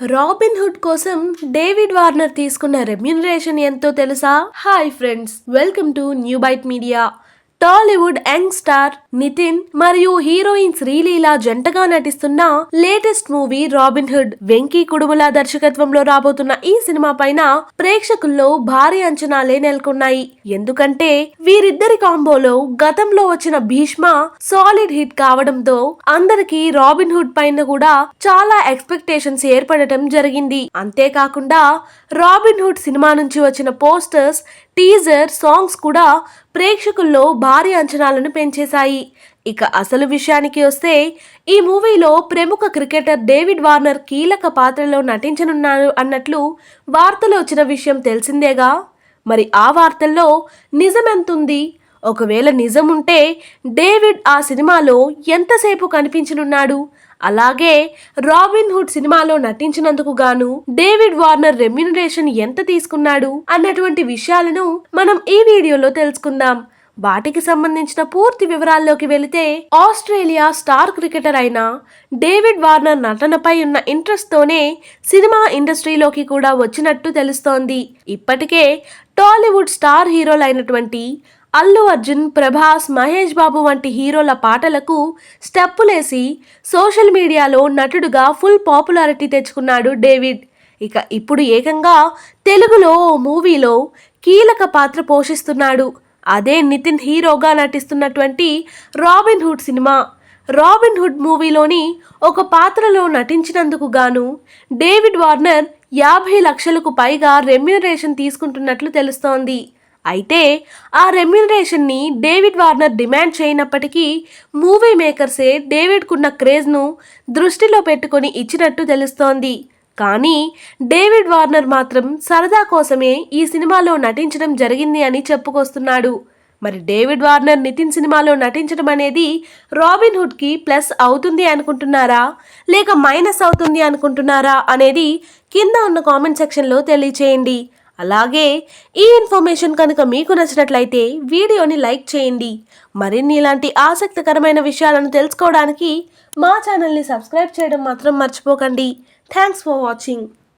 Robin Hood కోసం David Warner తీసుకున్న remuneration ఎంతో తెలుసా? Hi friends welcome to new byte media. Tollywood young star Nithiin మరియు heroine Sreeleela జంటగా నటిస్తున్న latest movie Robin Hood Venky Kudumula దర్శకత్వంలో రాబోతున్న ఈ సినిమా పైన ప్రేక్షకుల్లో భారీ అంచనాలే నెలకొన్నాయి. ఎందుకంటే వీరిద్దరి కాంబోలో గతంలో వచ్చిన భీష్మ సాలిడ్ హిట్ కావడంతో అందరికీ రాబిన్ హుడ్ పైన కూడా చాలా ఎక్స్పెక్టేషన్స్ ఏర్పడటం జరిగింది. అంతేకాకుండా రాబిన్ హుడ్ సినిమా నుంచి వచ్చిన పోస్టర్స్ టీజర్ సాంగ్స్ కూడా ప్రేక్షకుల్లో భారీ అంచనాలను పెంచేశాయి. ఇక అసలు విషయానికి వస్తే ఈ మూవీలో ప్రముఖ క్రికెటర్ డేవిడ్ వార్నర్ కీలక పాత్రలో నటించనున్నారు అన్నట్లు వార్తలు వచ్చిన విషయం తెలిసిందేగా? మరి ఆ వార్తల్లో నిజమెంతుంది? ఒకవేళ నిజం ఉంటే డేవిడ్ ఆ సినిమాలో ఎంతసేపు కనిపించనున్నాడు? అలాగే రాబిన్ హుడ్ సినిమాలో నటించినందుకు గాను డేవిడ్ వార్నర్ రెమ్యునరేషన్ ఎంత తీసుకున్నాడు? అన్నటువంటి విషయాలను మనం ఈ వీడియోలో తెలుసుకుందాం. వాటికి సంబంధించిన పూర్తి వివరాల్లోకి వెళితే ఆస్ట్రేలియా స్టార్ క్రికెటర్ అయిన డేవిడ్ వార్నర్ నటనపై ఉన్న ఇంట్రెస్ట్తోనే సినిమా ఇండస్ట్రీలోకి కూడా వచ్చినట్టు తెలుస్తోంది. ఇప్పటికే టాలీవుడ్ స్టార్ హీరోలైనటువంటి అల్లు అర్జున్ ప్రభాస్ మహేష్ బాబు వంటి హీరోల పాటలకు స్టెప్పులేసి సోషల్ మీడియాలో నటుడుగా ఫుల్ పాపులారిటీ తెచ్చుకున్నాడు డేవిడ్. ఇక ఇప్పుడు ఏకంగా తెలుగులో ఓ మూవీలో కీలక పాత్ర పోషిస్తున్నాడు. అదే నితిన్ హీరోగా నటిస్తున్నటువంటి Robin Hood cinema. Robin Hood మూవీలోని ఒక పాత్రలో నటించినందుకు గాను డేవిడ్ వార్నర్ యాభై లక్షలకు పైగా రెమ్యునరేషన్ తీసుకుంటున్నట్లు తెలుస్తోంది. అయితే ఆ రెమ్యునరేషన్ని డేవిడ్ వార్నర్ డిమాండ్ చేయనప్పటికీ మూవీ మేకర్సే డేవిడ్కున్న క్రేజ్ను దృష్టిలో పెట్టుకొని ఇచ్చినట్టు తెలుస్తోంది. కానీ డేవిడ్ వార్నర్ మాత్రం సరదా కోసమే ఈ సినిమాలో నటించడం జరిగింది అని చెప్పుకొస్తున్నాడు. మరి డేవిడ్ వార్నర్ నితిన్ సినిమాలో నటించడం అనేది రాబిన్ హుడ్కి ప్లస్ అవుతుంది అనుకుంటున్నారా? లేక మైనస్ అవుతుంది అనుకుంటున్నారా అనేది కింద ఉన్న కామెంట్ సెక్షన్లో తెలియచేయండి. అలాగే ఈ ఇన్ఫర్మేషన్ కనుక మీకు నచ్చినట్లయితే వీడియోని లైక్ చేయండి. మరిన్ని ఇలాంటి ఆసక్తికరమైన విషయాలను తెలుసుకోవడానికి మా ఛానల్ని సబ్స్క్రైబ్ చేయడం మాత్రం మర్చిపోకండి. Thanks for watching.